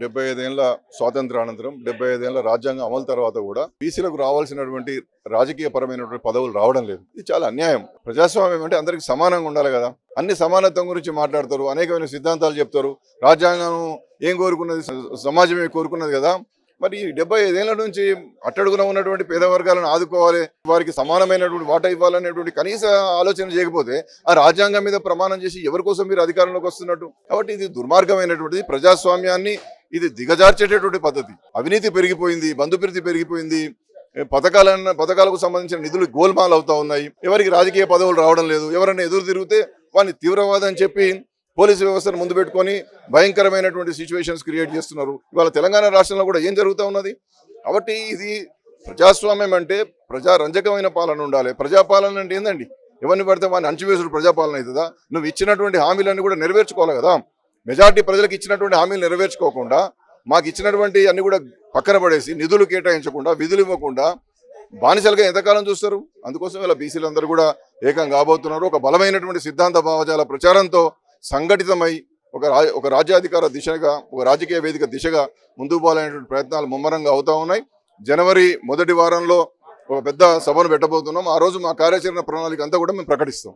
డెబ్బై ఐదేళ్ళ స్వాతంత్రానంతరం డెబ్బై ఐదేళ్ళ రాజ్యాంగం అమలు తర్వాత కూడా బీసీలకు రావాల్సినటువంటి రాజకీయ పరమైనటువంటి పదవులు రావడం లేదు. ఇది చాలా అన్యాయం. ప్రజాస్వామ్యం అంటే అందరికి సమానంగా ఉండాలి కదా. అన్ని సమానత్వం గురించి మాట్లాడతారు అనేకమైన సిద్ధాంతాలు చెప్తారు. రాజ్యాంగం ఏం కోరుకున్నది? సమాజమే కోరుకున్నది కదా? మరి ఈ డెబ్బై ఐదేళ్ళ నుంచి అట్టడుగున ఉన్నటువంటి పేద వర్గాలను ఆదుకోవాలి వారికి సమానమైనటువంటి వాటా ఇవ్వాలనేటువంటి కనీస ఆలోచన చేయకపోతే ఆ రాజ్యాంగం మీద ప్రమాణం చేసి ఎవరి కోసం మీరు అధికారంలోకి వస్తున్నట్టు? కాబట్టి ఇది దుర్మార్గమైనటువంటిది. ప్రజాస్వామ్యాన్ని ఇది దిగజార్చేటటువంటి పద్ధతి. అవినీతి పెరిగిపోయింది బంధుప్రీతి పెరిగిపోయింది ఏ పథకాలన్న పథకాలకు సంబంధించిన నిధులు గోల్మాల్ అవుతా ఉన్నాయి. ఎవరికి రాజకీయ పదవులు రావడం లేదు ఎవరైనా ఎదురు తిరిగితే వాడిని తీవ్రవాదం అని చెప్పి పోలీసు వ్యవస్థను ముందు పెట్టుకొని భయంకరమైనటువంటి సిచ్యువేషన్స్ క్రియేట్ చేస్తున్నారు. ఇవాళ తెలంగాణ రాష్ట్రంలో కూడా ఏం జరుగుతూ ఉన్నది? కాబట్టి ఇది ప్రజాస్వామ్యం అంటే ప్రజారంజకమైన పాలన ఉండాలి. ప్రజాపాలన అంటే ఏందండి? ఎవరిని పడితే వాడిని అంచువేసుడు ప్రజాపాలన అవుతుందా? నువ్వు ఇచ్చినటువంటి హామీలన్నీ కూడా నెరవేర్చుకోవాలి కదా. మెజార్టీ ప్రజలకు ఇచ్చినటువంటి హామీలు నెరవేర్చుకోకుండా మాకు ఇచ్చినటువంటి అన్ని కూడా పక్కన పడేసి నిధులు కేటాయించకుండా విధులు ఇవ్వకుండా బానిసలుగా ఎంతకాలం చూస్తారు? అందుకోసం ఇలా బీసీలందరూ కూడా ఏకం కాబోతున్నారు. ఒక బలమైనటువంటి సిద్ధాంత భావజాల ప్రచారంతో సంఘటితమై ఒక రా ఒక రాజ్యాధికార దిశగా ఒక రాజకీయ వేదిక దిశగా ముందుకు పోవాలనేటువంటి ప్రయత్నాలు ముమ్మరంగా అవుతా ఉన్నాయి. జనవరి మొదటి వారంలో ఒక పెద్ద సభను పెట్టబోతున్నాం. ఆ రోజు మా కార్యాచరణ ప్రణాళిక అంతా కూడా మేము ప్రకటిస్తాం.